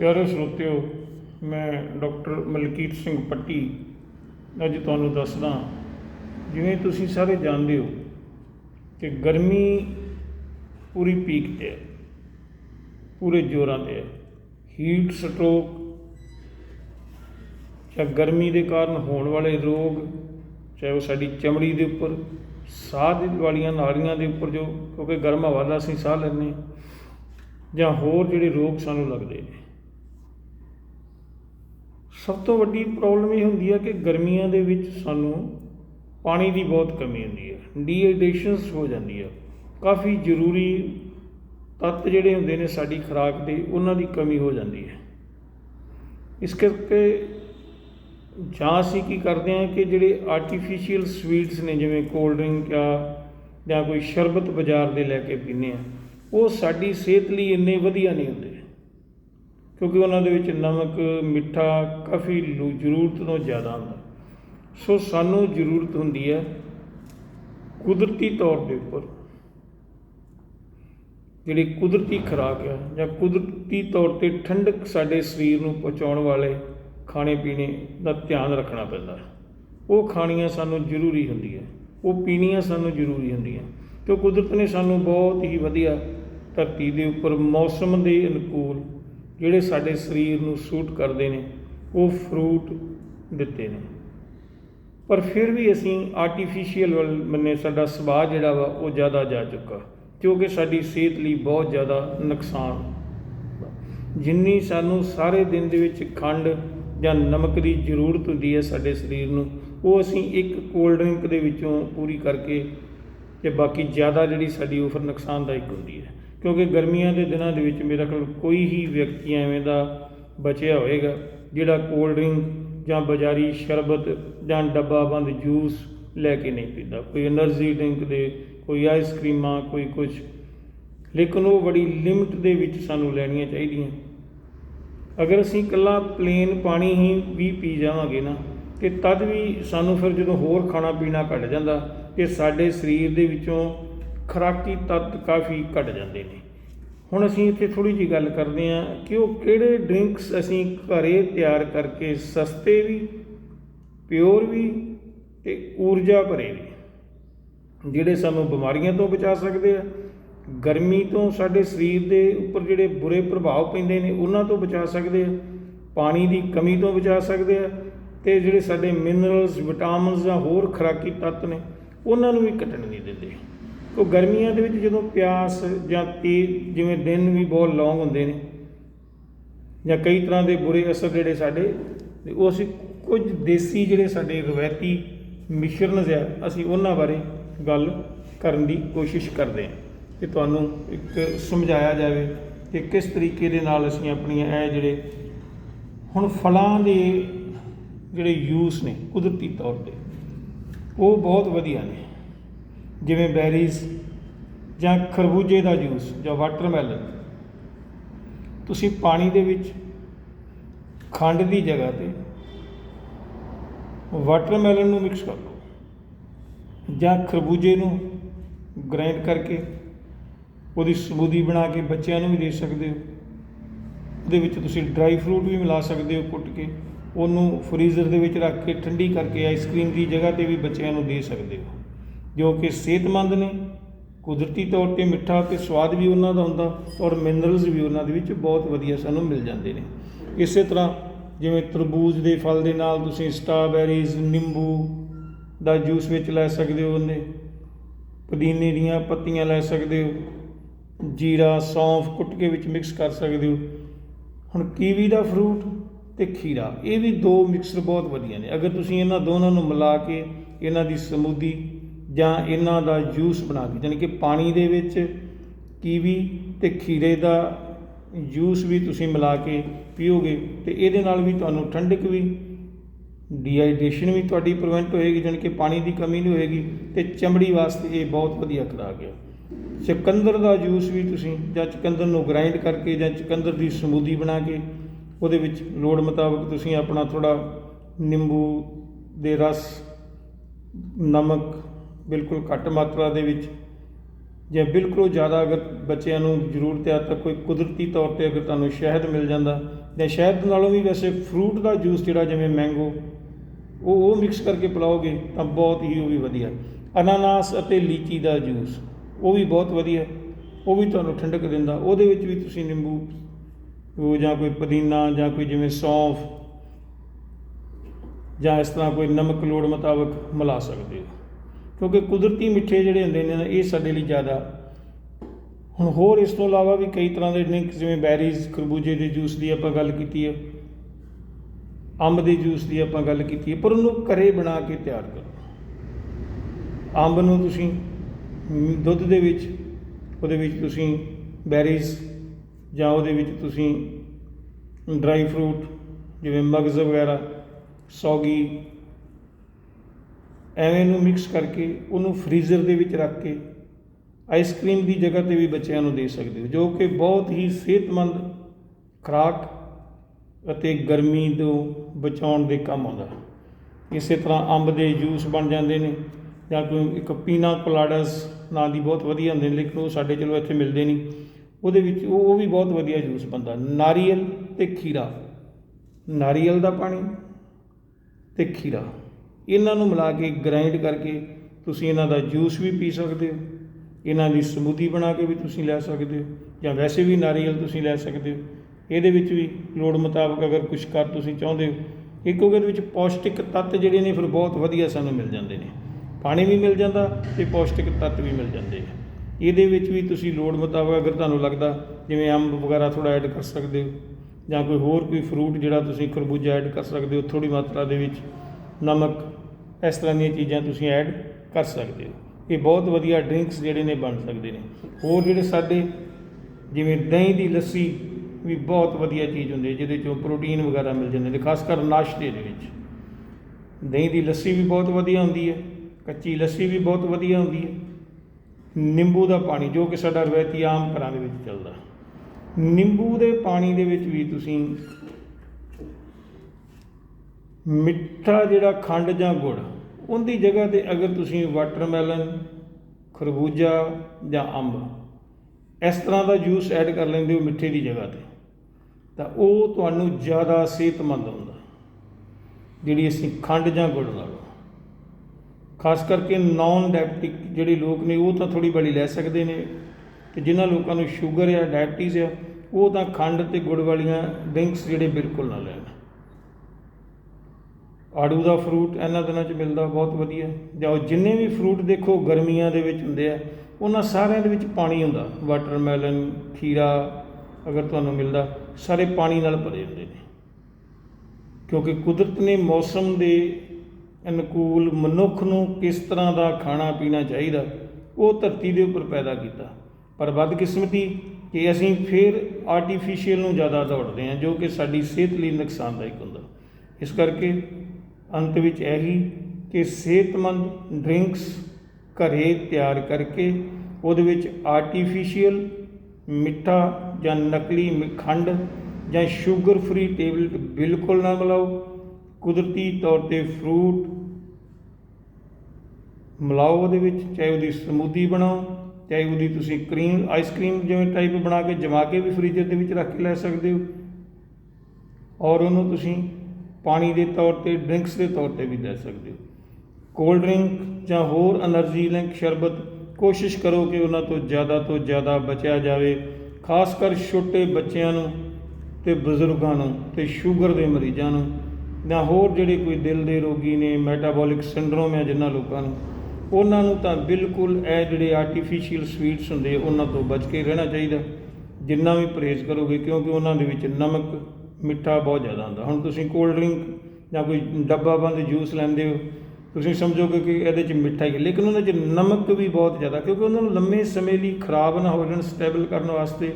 ਪਿਆਰੇ ਸਰੋਤਿਓ, ਮੈਂ ਡਾਕਟਰ ਮਲਕੀਤ ਸਿੰਘ ਪੱਟੀ ਅੱਜ ਤੁਹਾਨੂੰ ਦੱਸਦਾ ਜਿਵੇਂ ਤੁਸੀਂ ਸਾਰੇ ਜਾਣਦੇ ਹੋ ਕਿ ਗਰਮੀ ਪੂਰੀ ਪੀਕ ਤੇ ਹੈ, ਪੂਰੇ ਜ਼ੋਰਾਂ ਤੇ ਹੈ। ਹੀਟ ਸਟ੍ਰੋਕ ਜਾਂ ਗਰਮੀ ਦੇ ਕਾਰਨ ਹੋਣ ਵਾਲੇ ਰੋਗ, ਚਾਹੇ ਉਹ ਸਾਡੀ ਚਮੜੀ ਦੇ ਉੱਪਰ, ਸਾਹ ਦੀ ਵਾਲੀਆਂ ਨਾਲੀਆਂ ਦੇ ਉੱਪਰ ਜੋ, ਕਿਉਂਕਿ ਗਰਮ ਹਵਾ ਦਾ ਅਸੀਂ ਸਾਹ ਲੈਂਦੇ ਜਾਂ ਹੋਰ ਜਿਹੜੇ ਰੋਗ ਸਾਨੂੰ ਲੱਗਦੇ ਨੇ। ਸਭ ਤੋਂ ਵੱਡੀ ਪ੍ਰੋਬਲਮ ਇਹ ਹੁੰਦੀ ਹੈ ਕਿ ਗਰਮੀਆਂ ਦੇ ਵਿੱਚ ਸਾਨੂੰ ਪਾਣੀ ਦੀ ਬਹੁਤ ਕਮੀ ਹੁੰਦੀ ਹੈ ਡੀਹਾਈਡਰੇਸ਼ਨਸ ਹੋ ਜਾਂਦੀ ਹੈ ਕਾਫੀ ਜ਼ਰੂਰੀ ਤੱਤ ਜਿਹੜੇ ਹੁੰਦੇ ਨੇ ਸਾਡੀ ਖੁਰਾਕ ਦੇ, ਉਹਨਾਂ ਦੀ ਕਮੀ ਹੋ ਜਾਂਦੀ ਹੈ। ਇਸ ਕਰਕੇ ਜਾਂ ਅਸੀਂ ਕੀ ਕਰਦੇ ਹਾਂ ਕਿ ਜਿਹੜੇ ਆਰਟੀਫੀਸ਼ੀਅਲ ਸਵੀਟਸ ਨੇ, ਜਿਵੇਂ ਕੋਲਡ ਡਰਿੰਕ ਆ ਜਾਂ ਕੋਈ ਸ਼ਰਬਤ ਬਾਜ਼ਾਰ ਦੇ ਲੈ ਕੇ ਪੀਂਦੇ ਆ ਉਹ ਸਾਡੀ ਸਿਹਤ ਲਈ ਇੰਨੇ ਵਧੀਆ ਨਹੀਂ ਹੁੰਦੇ। ਕਿਉਂਕਿ ਉਹਨਾਂ ਦੇ ਵਿੱਚ ਨਮਕ, ਮਿੱਠਾ ਕਾਫੀ ਲੂ- ਜ਼ਰੂਰਤ ਤੋਂ ਜ਼ਿਆਦਾ ਹੁੰਦਾ। ਸੋ ਸਾਨੂੰ ਜ਼ਰੂਰਤ ਹੁੰਦੀ ਹੈ ਕੁਦਰਤੀ ਤੌਰ ਦੇ ਉੱਪਰ। ਜਿਹੜੀ ਕੁਦਰਤੀ ਖੁਰਾਕ ਹੈ ਜਾਂ ਕੁਦਰਤੀ ਤੌਰ ਤੇ ਠੰਡਕ ਸਾਡੇ ਸਰੀਰ ਨੂੰ ਪਹੁੰਚਾਉਣ ਵਾਲੇ ਖਾਣੇ ਪੀਣੇ ਦਾ ਧਿਆਨ ਰੱਖਣਾ ਪੈਂਦਾ ਹੈ। ਉਹ ਖਾਣੀਆਂ ਸਾਨੂੰ ਜ਼ਰੂਰੀ ਹੁੰਦੀ ਹੈ। ਉਹ ਪੀਣੀਆਂ ਸਾਨੂੰ ਜ਼ਰੂਰੀ ਹੁੰਦੀਆਂ ਕਿਉਂ ਕੁਦਰਤ ਨੇ ਸਾਨੂੰ ਬਹੁਤ ਹੀ ਵਧੀਆ ਧਰਤੀ ਦੇ ਉੱਪਰ ਮੌਸਮ ਦੇ ਅਨੁਕੂਲ ਜਿਹੜੇ ਸਾਡੇ ਸਰੀਰ ਨੂੰ ਸੂਟ ਕਰਦੇ ਨੇ, ਉਹ ਫਰੂਟ ਦਿੱਤੇ ਨੇ। ਪਰ ਫਿਰ ਵੀ ਅਸੀਂ ਆਰਟੀਫੀਸ਼ੀਅਲ ਵੱਲ ਮੰਨੇ, ਸਾਡਾ ਸੁਭਾਅ ਜਿਹੜਾ ਵਾ, ਉਹ ਜ਼ਿਆਦਾ ਜਾ ਚੁੱਕਾ। ਕਿਉਂਕਿ ਸਾਡੀ ਸਿਹਤ ਲਈ ਬਹੁਤ ਜ਼ਿਆਦਾ ਨੁਕਸਾਨ। ਜਿੰਨੀ ਸਾਨੂੰ ਸਾਰੇ ਦਿਨ ਦੇ ਵਿੱਚ ਖੰਡ ਜਾਂ ਨਮਕ ਦੀ ਜ਼ਰੂਰਤ ਹੁੰਦੀ ਹੈ ਸਾਡੇ ਸਰੀਰ ਨੂੰ, ਉਹ ਅਸੀਂ ਇੱਕ ਕੋਲਡ ਡਰਿੰਕ ਦੇ ਵਿੱਚੋਂ ਪੂਰੀ ਕਰਕੇ ਤੇ ਬਾਕੀ ਜ਼ਿਆਦਾ ਜਿਹੜੀ ਸਾਡੀ ਉਹ ਫਿਰ ਨੁਕਸਾਨਦਾਇਕ ਹੁੰਦੀ ਹੈ। ਕਿਉਂਕਿ ਗਰਮੀਆਂ ਦੇ ਦਿਨਾਂ ਦੇ ਵਿੱਚ ਮੇਰਾ ਕੋਲ ਕੋਈ ਹੀ ਵਿਅਕਤੀ ਐਵੇਂ ਦਾ ਬਚਿਆ ਹੋਵੇਗਾ ਜਿਹੜਾ ਕੋਲਡ ਡਰਿੰਕ ਜਾਂ ਬਾਜ਼ਾਰੀ ਸ਼ਰਬਤ ਜਾਂ ਡੱਬਾ ਬੰਦ ਜੂਸ ਲੈ ਕੇ ਨਹੀਂ ਪੀਂਦਾ। ਕੋਈ એનર્ਜੀ ਡਰਿੰਕ ਦੇ, ਕੋਈ ਆਈਸਕ੍ਰੀਮਾਂ ਕੋਈ ਕੁਝ ਲੇਕਿਨ ਉਹ ਬੜੀ ਲਿਮਟ ਦੇ ਵਿੱਚ ਸਾਨੂੰ ਲੈਣੀਆਂ ਚਾਹੀਦੀਆਂ। ਅਗਰ ਅਸੀਂ ਇਕੱਲਾ ਪਲੇਨ ਪਾਣੀ ਹੀ ਵੀ ਪੀ ਜਾਵਾਂਗੇ ਨਾ, ਤੇ ਤਦ ਵੀ ਸਾਨੂੰ ਫਿਰ ਜਦੋਂ ਹੋਰ ਖਾਣਾ ਪੀਣਾ ਘਟ ਜਾਂਦਾ, ਤੇ ਸਾਡੇ ਸਰੀਰ ਦੇ ਵਿੱਚੋਂ ਖੁਰਾਕੀ ਤੱਤ ਕਾਫੀ ਘਟ ਜਾਂਦੇ ਨੇ। ਹੁਣ ਅਸੀਂ ਇੱਥੇ ਥੋੜੀ ਜੀ ਗੱਲ ਕਰਦੇ ਹਾਂ ਕਿ ਉਹ ਕਿਹੜੇ ਡਰਿੰਕਸ ਅਸੀਂ ਘਰੇ ਤਿਆਰ ਕਰਕੇ ਸਸਤੇ ਵੀ, ਪਿਓਰ ਵੀ ਤੇ ਊਰਜਾ ਭਰੇ ਵੀ, ਜਿਹੜੇ ਸਾਨੂੰ ਬਿਮਾਰੀਆਂ ਤੋਂ ਬਚਾ ਸਕਦੇ ਆ, ਗਰਮੀ ਤੋਂ ਸਾਡੇ ਸਰੀਰ ਦੇ ਉੱਪਰ ਜਿਹੜੇ ਬੁਰੇ ਪ੍ਰਭਾਵ ਪੈਂਦੇ ਨੇ ਉਹਨਾਂ ਤੋਂ ਬਚਾ ਸਕਦੇ ਆ, ਪਾਣੀ ਦੀ ਕਮੀ ਤੋਂ ਬਚਾ ਸਕਦੇ ਆ ਤੇ ਜਿਹੜੇ ਸਾਡੇ ਮਿਨਰਲਸ ਵਿਟਾਮਿਨਸ ਜਾਂ ਹੋਰ ਖੁਰਾਕੀ ਤੱਤ ਨੇ, ਉਹਨਾਂ ਨੂੰ ਵੀ ਘਟਣ ਨਹੀਂ ਦਿੰਦੇ। ਕੋ ਗਰਮੀਆਂ ਦੇ ਵਿੱਚ ਜਦੋਂ ਪਿਆਸ ਜਾਂ ਤੇਜ਼ ਜਿਵੇਂ ਦਿਨ ਵੀ ਬਹੁਤ ਲੌਂਗ ਹੁੰਦੇ ਨੇ ਜਾਂ ਕਈ ਤਰ੍ਹਾਂ ਦੇ ਬੁਰੇ ਅਸਰ ਜਿਹੜੇ ਸਾਡੇ ਉਹ ਅਸੀਂ ਕੁਝ ਦੇਸੀ ਜਿਹੜੇ ਸਾਡੇ ਰਵਾਇਤੀ ਮਿਸ਼ਰਨਜ਼ ਆ, ਅਸੀਂ ਉਹਨਾਂ ਬਾਰੇ ਗੱਲ ਕਰਨ ਦੀ ਕੋਸ਼ਿਸ਼ ਕਰਦੇ ਹਾਂ। ਕਿ ਤੁਹਾਨੂੰ ਇੱਕ ਸਮਝਾਇਆ ਜਾਵੇ ਕਿ ਕਿਸ ਤਰੀਕੇ ਦੇ ਨਾਲ ਅਸੀਂ ਆਪਣੀਆਂ ਇਹ ਜਿਹੜੇ ਹੁਣ ਫਲਾਂ ਦੇ ਜਿਹੜੇ ਯੂਸ ਨੇ ਕੁਦਰਤੀ ਤੌਰ ਤੇ, ਉਹ ਬਹੁਤ ਵਧੀਆ ਨੇ। ਜਿਵੇਂ ਬੈਰੀਜ਼ ਜਾਂ ਖਰਬੂਜੇ ਦਾ ਜੂਸ ਜਾਂ ਵਾਟਰਮੈਲਨ। ਤੁਸੀਂ ਪਾਣੀ ਦੇ ਵਿੱਚ ਖੰਡ ਦੀ ਜਗ੍ਹਾ ਤੇ ਵਾਟਰਮੈਲਨ ਨੂੰ ਮਿਕਸ ਕਰ ਲਓ ਜਾਂ ਖਰਬੂਜੇ ਨੂੰ ਗ੍ਰਾਈਂਡ ਕਰਕੇ ਉਹਦੀ ਸਮੂਦੀ ਬਣਾ ਕੇ ਬੱਚਿਆਂ ਨੂੰ ਵੀ ਦੇ ਸਕਦੇ ਹੋ। ਉਹਦੇ ਵਿੱਚ ਤੁਸੀਂ ਡਰਾਈ ਫਰੂਟ ਵੀ ਮਿਲਾ ਸਕਦੇ ਹੋ ਕੁੱਟ ਕੇ। ਉਹਨੂੰ ਫਰੀਜ਼ਰ ਦੇ ਵਿੱਚ ਰੱਖ ਕੇ ਠੰਡੀ ਕਰਕੇ ਆਈਸਕ੍ਰੀਮ ਦੀ ਜਗ੍ਹਾ ਤੇ ਵੀ ਬੱਚਿਆਂ ਨੂੰ ਦੇ ਸਕਦੇ ਹੋ। ਜੋ ਕਿ ਸਿਹਤਮੰਦ ਨੇ, ਕੁਦਰਤੀ ਤੌਰ ਤੇ ਮਿੱਠਾ ਤੇ ਸਵਾਦ ਵੀ ਉਹਨਾਂ ਦਾ ਹੁੰਦਾ ਔਰ ਮਿਨਰਲਸ ਵੀ ਉਹਨਾਂ ਦੇ ਵਿੱਚ ਬਹੁਤ ਵਧੀਆ ਸਾਨੂੰ ਮਿਲ ਜਾਂਦੇ ਨੇ। ਇਸੇ ਤਰ੍ਹਾਂ ਜਿਵੇਂ ਤਰਬੂਜ ਦੇ ਫਲ ਦੇ ਨਾਲ ਤੁਸੀਂ ਸਟ੍ਰਾਬੈਰੀਜ਼, ਨਿੰਬੂ ਦਾ ਜੂਸ ਵਿੱਚ ਲੈ ਸਕਦੇ ਹੋ ਉਹਨੇ, ਪੁਦੀਨੇ ਦੀਆਂ ਪੱਤੀਆਂ ਲੈ ਸਕਦੇ ਹੋ, ਜੀਰਾ, ਸੌਂਫ ਕੁੱਟ ਕੇ ਵਿੱਚ ਮਿਕਸ ਕਰ ਸਕਦੇ ਹੋ। ਹੁਣ ਕੀਵੀ ਦਾ ਫਰੂਟ ਤੇ ਖੀਰਾ, ਇਹ ਵੀ ਦੋ ਮਿਕਸਰ ਬਹੁਤ ਵਧੀਆ ਨੇ। ਅਗਰ ਤੁਸੀਂ ਇਹਨਾਂ ਦੋਨਾਂ ਨੂੰ ਮਿਲਾ ਕੇ ਇਹਨਾਂ ਦੀ ਸਮੂਦੀ ਜਾਂ ਇਹਨਾਂ ਦਾ ਜੂਸ ਬਣਾ ਕੇ ਯਾਨੀ ਕਿ ਪਾਣੀ ਦੇ ਵਿੱਚ ਕੀਵੀ ਅਤੇ ਖੀਰੇ ਦਾ ਜੂਸ ਵੀ ਤੁਸੀਂ ਮਿਲਾ ਕੇ ਪੀਓਗੇ ਤੇ ਇਹਦੇ ਨਾਲ ਵੀ ਤੁਹਾਨੂੰ ਠੰਡਕ ਵੀ ਡੀਹਾਈਡਰੇਸ਼ਨ ਵੀ ਤੁਹਾਡੀ ਪ੍ਰੀਵੈਂਟ ਹੋਏਗੀ, ਜਾਣੀ ਕਿ ਪਾਣੀ ਦੀ ਕਮੀ ਨਹੀਂ ਹੋਏਗੀ ਤੇ ਚਮੜੀ ਵਾਸਤੇ ਇਹ ਬਹੁਤ ਵਧੀਆ ਖੁਰਾਕ ਹੈ। ਚੁਕੰਦਰ ਦਾ ਜੂਸ ਵੀ ਤੁਸੀਂ, ਜਾਂ ਚੁਕੰਦਰ ਨੂੰ ਗ੍ਰਾਈਂਡ ਕਰਕੇ ਜਾਂ ਚੁਕੰਦਰ ਦੀ ਸਮੂਦੀ ਬਣਾ ਕੇ, ਉਹਦੇ ਵਿੱਚ ਲੋੜ ਮੁਤਾਬਕ ਤੁਸੀਂ ਆਪਣਾ ਥੋੜਾ ਨਿੰਬੂ ਦੇ ਰਸ, ਨਮਕ ਬਿਲਕੁਲ ਘੱਟ ਮਾਤਰਾ ਦੇ ਵਿੱਚ ਜਾਂ ਬਿਲਕੁਲ ਜ਼ਿਆਦਾ ਅਗਰ ਬੱਚਿਆਂ ਨੂੰ ਜ਼ਰੂਰਤ ਹੈ ਤਾਂ ਕੋਈ ਕੁਦਰਤੀ ਤੌਰ ਤੇ ਅਗਰ ਤੁਹਾਨੂੰ ਸ਼ਹਿਦ ਮਿਲ ਜਾਂਦਾ ਜਾਂ ਸ਼ਹਿਦ ਨਾਲੋਂ ਵੀ ਵੈਸੇ ਫਰੂਟ ਦਾ ਜੂਸ ਜਿਹੜਾ ਜਿਵੇਂ ਮੈਂਗੋ ਉਹ ਉਹ ਮਿਕਸ ਕਰਕੇ ਪਿਲਾਓਗੇ ਤਾਂ ਬਹੁਤ ਹੀ ਉਹ ਵੀ ਵਧੀਆ। ਅਨਾਨਾਸ ਅਤੇ ਲੀਚੀ ਦਾ ਜੂਸ ਉਹ ਵੀ ਬਹੁਤ ਵਧੀਆ। ਉਹ ਵੀ ਤੁਹਾਨੂੰ ਠੰਡਕ ਦਿੰਦਾ। ਉਹਦੇ ਵਿੱਚ ਵੀ ਤੁਸੀਂ ਨਿੰਬੂ ਉਹ ਜਾਂ ਕੋਈ ਪੁਦੀਨਾ ਜਾਂ ਕੋਈ ਜਿਵੇਂ ਸੌਂਫ ਜਾਂ ਇਸ ਤਰ੍ਹਾਂ ਕੋਈ ਨਮਕ ਲੋੜ ਮੁਤਾਬਕ ਮਿਲਾ ਸਕਦੇ ਹੋ। ਕਿਉਂਕਿ ਕੁਦਰਤੀ ਮਿੱਠੇ ਜਿਹੜੇ ਹੁੰਦੇ ਨੇ ਇਹ ਸਾਡੇ ਲਈ ਜ਼ਿਆਦਾ। ਹੁਣ ਹੋਰ ਇਸ ਤੋਂ ਇਲਾਵਾ ਵੀ ਕਈ ਤਰ੍ਹਾਂ ਦੇ ਡਰਿੰਕ ਜਿਵੇਂ ਬੈਰੀਜ਼, ਖਰਬੂਜੇ ਦੇ ਜੂਸ ਦੀ ਆਪਾਂ ਗੱਲ ਕੀਤੀ ਹੈ। ਅੰਬ ਦੇ ਜੂਸ ਦੀ ਆਪਾਂ ਗੱਲ ਕੀਤੀ ਹੈ, ਪਰ ਉਹਨੂੰ ਘਰੇ ਬਣਾ ਕੇ ਤਿਆਰ ਕਰੋ। ਅੰਬ ਨੂੰ ਤੁਸੀਂ ਦੁੱਧ ਦੇ ਵਿੱਚ, ਉਹਦੇ ਵਿੱਚ ਤੁਸੀਂ ਬੈਰੀਜ਼ ਜਾਂ ਉਹਦੇ ਵਿੱਚ ਤੁਸੀਂ ਡਰਾਈ ਫਰੂਟ, ਜਿਵੇਂ ਮਗਜ਼ ਵਗੈਰਾ, ਸੌਗੀ ਐਵੇਂ ਨੂੰ ਮਿਕਸ ਕਰਕੇ ਉਹਨੂੰ ਫ੍ਰੀਜ਼ਰ ਦੇ ਵਿੱਚ ਰੱਖ ਕੇ ਆਈਸਕ੍ਰੀਮ ਦੀ ਜਗ੍ਹਾ ਤੇ ਵੀ ਬੱਚਿਆਂ ਨੂੰ ਦੇ ਸਕਦੇ ਹੋ, ਜੋ ਕਿ ਬਹੁਤ ਹੀ ਸਿਹਤਮੰਦ ਖੁਰਾਕ ਅਤੇ ਗਰਮੀ ਤੋਂ ਬਚਾਉਣ ਦੇ ਕੰਮ ਆਉਂਦਾ ਇਸੇ ਤਰ੍ਹਾਂ ਅੰਬ ਦੇ ਜੂਸ ਬਣ ਜਾਂਦੇ ਨੇ ਜਾਂ ਕੋਈ ਇੱਕ ਪੀਨਾ ਕੋਲਾਡਸ ਨਾਂ ਦੀ ਬਹੁਤ ਵਧੀਆ ਹੁੰਦੇ ਨੇ, ਲੇਕਿਨ ਉਹ ਸਾਡੇ ਚਲੋ ਇੱਥੇ ਮਿਲਦੇ ਨਹੀਂ। ਉਹਦੇ ਵਿੱਚ ਉਹ ਉਹ ਵੀ ਬਹੁਤ ਵਧੀਆ ਜੂਸ ਬਣਦਾ। ਨਾਰੀਅਲ ਤੇ ਖੀਰਾ। ਨਾਰੀਅਲ ਦਾ ਪਾਣੀ ਤੇ ਖੀਰਾ। ਇਹਨਾਂ ਨੂੰ ਮਿਲਾ ਕੇ ਗ੍ਰਾਈਂਡ ਕਰਕੇ ਤੁਸੀਂ ਇਹਨਾਂ ਦਾ ਜੂਸ ਵੀ ਪੀ ਸਕਦੇ ਹੋ, ਇਹਨਾਂ ਦੀ ਸਮੂਦੀ ਬਣਾ ਕੇ ਵੀ ਤੁਸੀਂ ਲੈ ਸਕਦੇ ਹੋ ਜਾਂ ਵੈਸੇ ਵੀ ਨਾਰੀਅਲ ਤੁਸੀਂ ਲੈ ਸਕਦੇ ਹੋ। ਇਹਦੇ ਵਿੱਚ ਵੀ ਲੋੜ ਮੁਤਾਬਕ ਅਗਰ ਕੁਝ ਕਰ ਤੁਸੀਂ ਚਾਹੁੰਦੇ ਹੋ, ਇੱਕ ਕਿਉਂਕਿ ਇਹਦੇ ਵਿੱਚ ਪੌਸ਼ਟਿਕ ਤੱਤ ਜਿਹੜੇ ਨੇ ਫਿਰ ਬਹੁਤ ਵਧੀਆ ਸਾਨੂੰ ਮਿਲ ਜਾਂਦੇ ਨੇ। ਪਾਣੀ ਵੀ ਮਿਲ ਜਾਂਦਾ ਤੇ ਪੌਸ਼ਟਿਕ ਤੱਤ ਵੀ ਮਿਲ ਜਾਂਦੇ ਆ ਇਹਦੇ ਵਿੱਚ ਵੀ ਤੁਸੀਂ ਲੋੜ ਮੁਤਾਬਕ ਅਗਰ ਤੁਹਾਨੂੰ ਲੱਗਦਾ ਜਿਵੇਂ ਅੰਬ ਵਗੈਰਾ ਥੋੜਾ ਐਡ ਕਰ ਸਕਦੇ ਹੋ ਜਾਂ ਕੋਈ ਹੋਰ ਕੋਈ ਫਰੂਟ ਜਿਹੜਾ ਤੁਸੀਂ ਖਰਬੂਜਾ ਐਡ ਕਰ ਸਕਦੇ ਹੋ ਥੋੜੀ ਮਾਤਰਾ ਦੇ ਵਿੱਚ ਨਮਕ, ਇਸ ਤਰ੍ਹਾਂ ਦੀਆਂ ਚੀਜ਼ਾਂ ਤੁਸੀਂ ਐਡ ਕਰ ਸਕਦੇ ਹੋ। ਇਹ ਬਹੁਤ ਵਧੀਆ ਡਰਿੰਕਸ ਜਿਹੜੇ ਨੇ ਬਣ ਸਕਦੇ ਨੇ। ਹੋਰ ਜਿਹੜੇ ਸਾਡੇ ਜਿਵੇਂ ਦਹੀਂ ਦੀ ਲੱਸੀ ਵੀ ਬਹੁਤ ਵਧੀਆ ਚੀਜ਼ ਹੁੰਦੀ ਹੈ, ਜਿਹਦੇ ਚੋਂ ਪ੍ਰੋਟੀਨ ਵਗੈਰਾ ਮਿਲ ਜਾਂਦੇ ਨੇ, ਖਾਸ ਕਰ ਨਾਸ਼ਤੇ ਦੇ ਵਿੱਚ। ਦਹੀਂ ਦੀ ਲੱਸੀ ਵੀ ਬਹੁਤ ਵਧੀਆ ਹੁੰਦੀ ਹੈ, ਕੱਚੀ ਲੱਸੀ ਵੀ ਬਹੁਤ ਵਧੀਆ ਹੁੰਦੀ ਹੈ। ਨਿੰਬੂ ਦਾ ਪਾਣੀ, ਜੋ ਕਿ ਸਾਡਾ ਰਵਾਇਤੀ ਆਮ ਘਰਾਂ ਦੇ ਵਿੱਚ ਚੱਲਦਾ। ਨਿੰਬੂ ਦੇ ਪਾਣੀ ਦੇ ਵਿੱਚ ਵੀ ਤੁਸੀਂ ਮਿੱਠਾ ਜਿਹੜਾ ਖੰਡ ਜਾਂ ਗੁੜ, ਉਹਦੀ ਜਗ੍ਹਾ ਤੇ ਅਗਰ ਤੁਸੀਂ ਵਾਟਰਮੈਲਨ ਖਰਬੂਜਾ ਜਾਂ ਅੰਬ, ਇਸ ਤਰ੍ਹਾਂ ਦਾ ਜੂਸ ਐਡ ਕਰ ਲੈਂਦੇ ਹੋ ਮਿੱਠੇ ਦੀ ਜਗ੍ਹਾ ਤੇ, ਤਾਂ ਉਹ ਤੁਹਾਨੂੰ ਜ਼ਿਆਦਾ ਸਿਹਤਮੰਦ ਹੁੰਦਾ। ਜਿਹੜੀ ਅਸੀਂ ਖੰਡ ਜਾਂ ਗੁੜ ਨਾਲੋਂ ਖਾਸ ਕਰਕੇ ਨਾਨ ਡਾਇਬਟਿਕ ਜਿਹੜੇ ਲੋਕ ਨੇ, ਉਹ ਤਾਂ ਥੋੜੀ ਬੜੀ ਲੈ ਸਕਦੇ ਨੇ ਤੇ ਜਿਨ੍ਹਾਂ ਲੋਕਾਂ ਨੂੰ ਸ਼ੂਗਰ ਜਾਂ ਡਾਇਬਟੀਜ਼ ਆ, ਉਹ ਤਾਂ ਖੰਡ ਤੇ ਗੁੜ ਵਾਲੀਆਂ ਡਰਿੰਕਸ ਜਿਹੜੇ ਬਿਲਕੁਲ ਨਾ ਲੈਣ। ਆੜੂ ਦਾ ਫਰੂਟ ਇਹਨਾਂ ਦਿਨਾਂ 'ਚ ਮਿਲਦਾ ਬਹੁਤ ਵਧੀਆ। ਜਾਂ ਉਹ ਜਿੰਨੇ ਵੀ ਫਰੂਟ ਦੇਖੋ ਗਰਮੀਆਂ ਦੇ ਵਿੱਚ ਹੁੰਦੇ ਆ, ਉਹਨਾਂ ਸਾਰਿਆਂ ਦੇ ਵਿੱਚ ਪਾਣੀ ਹੁੰਦਾ। ਵਾਟਰਮੈਲਨ ਖੀਰਾ ਅਗਰ ਤੁਹਾਨੂੰ ਮਿਲਦਾ, ਸਾਰੇ ਪਾਣੀ ਨਾਲ ਭਰੇ ਹੁੰਦੇ ਨੇ। ਕਿਉਂਕਿ ਕੁਦਰਤ ਨੇ ਮੌਸਮ ਦੇ ਅਨੁਕੂਲ ਮਨੁੱਖ ਨੂੰ ਕਿਸ ਤਰ੍ਹਾਂ ਦਾ ਖਾਣਾ ਪੀਣਾ ਚਾਹੀਦਾ, ਉਹ ਧਰਤੀ ਦੇ ਉੱਪਰ ਪੈਦਾ ਕੀਤਾ। ਪਰ ਬਦਕਿਸਮਤੀ ਕਿ ਅਸੀਂ ਫਿਰ ਆਰਟੀਫੀਸ਼ੀਅਲ ਨੂੰ ਜ਼ਿਆਦਾ ਦੌੜਦੇ ਹਾਂ, ਜੋ ਕਿ ਸਾਡੀ ਸਿਹਤ ਲਈ ਨੁਕਸਾਨਦਾਇਕ ਹੁੰਦਾ। ਇਸ ਕਰਕੇ ਅੰਤ ਵਿੱਚ ਇਹੀ ਕਿ ਸਿਹਤਮੰਦ ਡਰਿੰਕਸ ਘਰੇ ਤਿਆਰ ਕਰਕੇ ਉਹਦੇ ਵਿੱਚ ਆਰਟੀਫੀਸ਼ੀਅਲ ਮਿੱਠਾ ਜਾਂ ਨਕਲੀ ਖੰਡ ਜਾਂ ਸ਼ੂਗਰ ਫ੍ਰੀ ਟੇਬਲੇਟ ਬਿਲਕੁਲ ਨਾ ਮਿਲਾਓ। ਕੁਦਰਤੀ ਤੌਰ ਤੇ ਫਰੂਟ ਮਿਲਾਓ ਉਹਦੇ ਵਿੱਚ, ਚਾਹੇ ਉਹਦੀ ਸਮੂਦੀ ਬਣਾਓ, ਚਾਹੇ ਉਹਦੀ ਤੁਸੀਂ ਕਰੀਮ ਆਈਸਕ੍ਰੀਮ ਜਿਵੇਂ ਟਾਈਪ ਬਣਾ ਕੇ ਜਮਾ ਕੇ ਵੀ ਫ੍ਰੀਜ਼ਰ ਦੇ ਵਿੱਚ ਰੱਖ ਕੇ ਲੈ ਸਕਦੇ ਹੋ। ਔਰ ਉਹਨੂੰ ਤੁਸੀਂ ਪਾਣੀ ਦੇ ਤੌਰ ਤੇ, ਡਰਿੰਕਸ ਦੇ ਤੌਰ ਤੇ ਵੀ ਲੈ ਸਕਦੇ ਹੋ। ਕੋਲਡ ਡਰਿੰਕ ਜਾਂ ਹੋਰ એનર્ਜੀ ਲਿੰਕ ਸ਼ਰਬਤ, ਕੋਸ਼ਿਸ਼ ਕਰੋ ਕਿ ਉਹਨਾਂ ਤੋਂ ਜ਼ਿਆਦਾ ਤੋਂ ਜ਼ਿਆਦਾ ਬਚਿਆ ਜਾਵੇ। ਖਾਸ ਕਰ ਛੋਟੇ ਬੱਚਿਆਂ ਨੂੰ ਤੇ ਬਜ਼ੁਰਗਾਂ ਨੂੰ ਤੇ ਸ਼ੂਗਰ ਦੇ ਮਰੀਜ਼ਾਂ ਨੂੰ ਜਾਂ ਹੋਰ ਜਿਹੜੇ ਕੋਈ ਦਿਲ ਦੇ ਰੋਗੀ ਨੇ, ਮੈਟਾਬੋਲਿਕ ਸਿੰਡਰੋਮ ਹੈ ਜਿਨ੍ਹਾਂ ਲੋਕਾਂ ਨੂੰ, ਉਹਨਾਂ ਨੂੰ ਤਾਂ ਬਿਲਕੁਲ ਇਹ ਜਿਹੜੇ ਆਰਟੀਫੀਸ਼ੀਅਲ ਸਵੀਟਸ ਹੁੰਦੇ ਉਹਨਾਂ ਤੋਂ ਬਚ ਕੇ ਰਹਿਣਾ ਚਾਹੀਦਾ। ਜਿੰਨਾ ਵੀ ਪਰਹੇਜ਼ ਕਰੋਗੇ, ਕਿਉਂਕਿ ਉਹਨਾਂ ਦੇ ਵਿੱਚ ਨਮਕ ਮਿੱਠਾ ਬਹੁਤ ਜ਼ਿਆਦਾ ਹੁੰਦਾ। ਹੁਣ ਤੁਸੀਂ ਕੋਲਡ ਡਰਿੰਕ ਜਾਂ ਕੋਈ ਡੱਬਾ ਬੰਦ ਜੂਸ ਲੈਂਦੇ ਹੋ, ਤੁਸੀਂ ਸਮਝੋਗੇ ਕਿ ਇਹਦੇ 'ਚ ਮਿੱਠਾ ਹੀ ਹੈ। ਲੇਕਿਨ ਉਹਨਾਂ 'ਚ ਨਮਕ ਵੀ ਬਹੁਤ ਜ਼ਿਆਦਾ, ਕਿਉਂਕਿ ਉਹਨਾਂ ਨੂੰ ਲੰਮੇ ਸਮੇਂ ਲਈ ਖਰਾਬ ਨਾ ਹੋ ਜਾਣ ਸਟੇਬਲ ਕਰਨ ਵਾਸਤੇ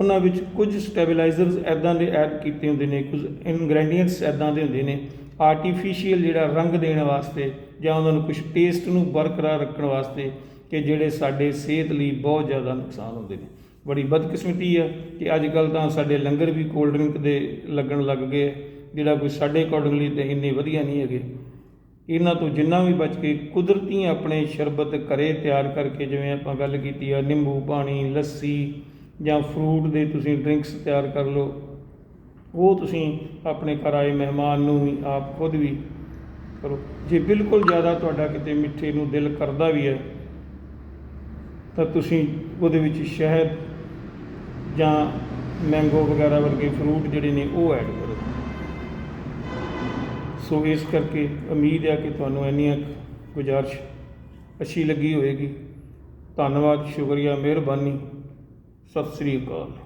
ਉਹਨਾਂ ਵਿੱਚ ਕੁਝ ਸਟੈਬਲਾਈਜ਼ਰਸ ਐਦਾਂ ਦੇ ਐਡ ਕੀਤੇ ਹੁੰਦੇ ਨੇ, ਕੁਝ ਇਨਗਰੀਡੀਐਂਟਸ ਐਦਾਂ ਦੇ ਹੁੰਦੇ ਨੇ ਆਰਟੀਫੀਸ਼ੀਅਲ ਜਿਹੜਾ ਰੰਗ ਦੇਣ ਵਾਸਤੇ ਜਾਂ ਉਹਨਾਂ ਨੂੰ ਕੁਝ ਟੇਸਟ ਨੂੰ ਬਰਕਰਾਰ ਰੱਖਣ ਵਾਸਤੇ ਕਿ ਜਿਹੜੇ ਸਾਡੇ ਸਿਹਤ ਲਈ ਬਹੁਤ ਜ਼ਿਆਦਾ ਨੁਕਸਾਨ ਹੁੰਦੇ ਨੇ। ਬੜੀ ਬਦਕਿਸਮਤੀ ਆ ਕਿ ਅੱਜ ਕੱਲ ਤਾਂ ਸਾਡੇ ਲੰਗਰ ਵੀ ਕੋਲਡ ਡਰਿੰਕ ਦੇ ਲੱਗਣ ਲੱਗ ਗਏ ਜਿਹੜਾ ਕੋਈ ਸਾਡੇ ਅਕੋਰਡਿੰਗਲੀ ਤੇ ਇੰਨੇ ਵਧੀਆ ਨਹੀਂ ਹੈਗੇ। ਇਹਨਾਂ ਤੋਂ ਜਿੰਨਾ ਵੀ ਬਚ ਕੇ ਕੁਦਰਤੀ ਆਪਣੇ ਸ਼ਰਬਤ ਘਰੇ ਤਿਆਰ ਕਰਕੇ ਜਿਵੇਂ ਆਪਾਂ ਗੱਲ ਕੀਤੀ ਆ, ਨਿੰਬੂ, ਪਾਣੀ, ਲੱਸੀ ਜਾਂ ਫਰੂਟ ਦੇ ਤੁਸੀਂ ਡਰਿੰਕਸ ਤਿਆਰ ਕਰ ਲਓ। ਉਹ ਤੁਸੀਂ ਆਪਣੇ ਘਰ ਆਏ ਮਹਿਮਾਨ ਨੂੰ ਵੀ ਆਪ ਖੁਦ ਵੀ ਕਰੋ। ਜੇ ਬਿਲਕੁਲ ਜ਼ਿਆਦਾ ਤੁਹਾਡਾ ਕਿਤੇ ਮਿੱਠੇ ਨੂੰ ਦਿਲ ਕਰਦਾ ਵੀ ਹੈ, ਤਾਂ ਤੁਸੀਂ ਉਹਦੇ ਵਿੱਚ ਸ਼ਹਿਦ ਜਾਂ ਮੈਂਗੋ ਵਗੈਰਾ ਵਰਗੇ ਫਰੂਟ ਜਿਹੜੇ ਨੇ ਉਹ ਐਡ ਕਰੋ। ਸੋ ਇਸ ਕਰਕੇ ਉਮੀਦ ਹੈ ਕਿ ਤੁਹਾਨੂੰ ਇੰਨੀਆਂ ਗੁਜ਼ਾਰਿਸ਼ ਅੱਛੀ ਲੱਗੀ ਹੋਵੇਗੀ। ਧੰਨਵਾਦ, ਸ਼ੁਕਰੀਆ, ਮਿਹਰਬਾਨੀ। ਸਤਿ ਸ੍ਰੀ ਅਕਾਲ।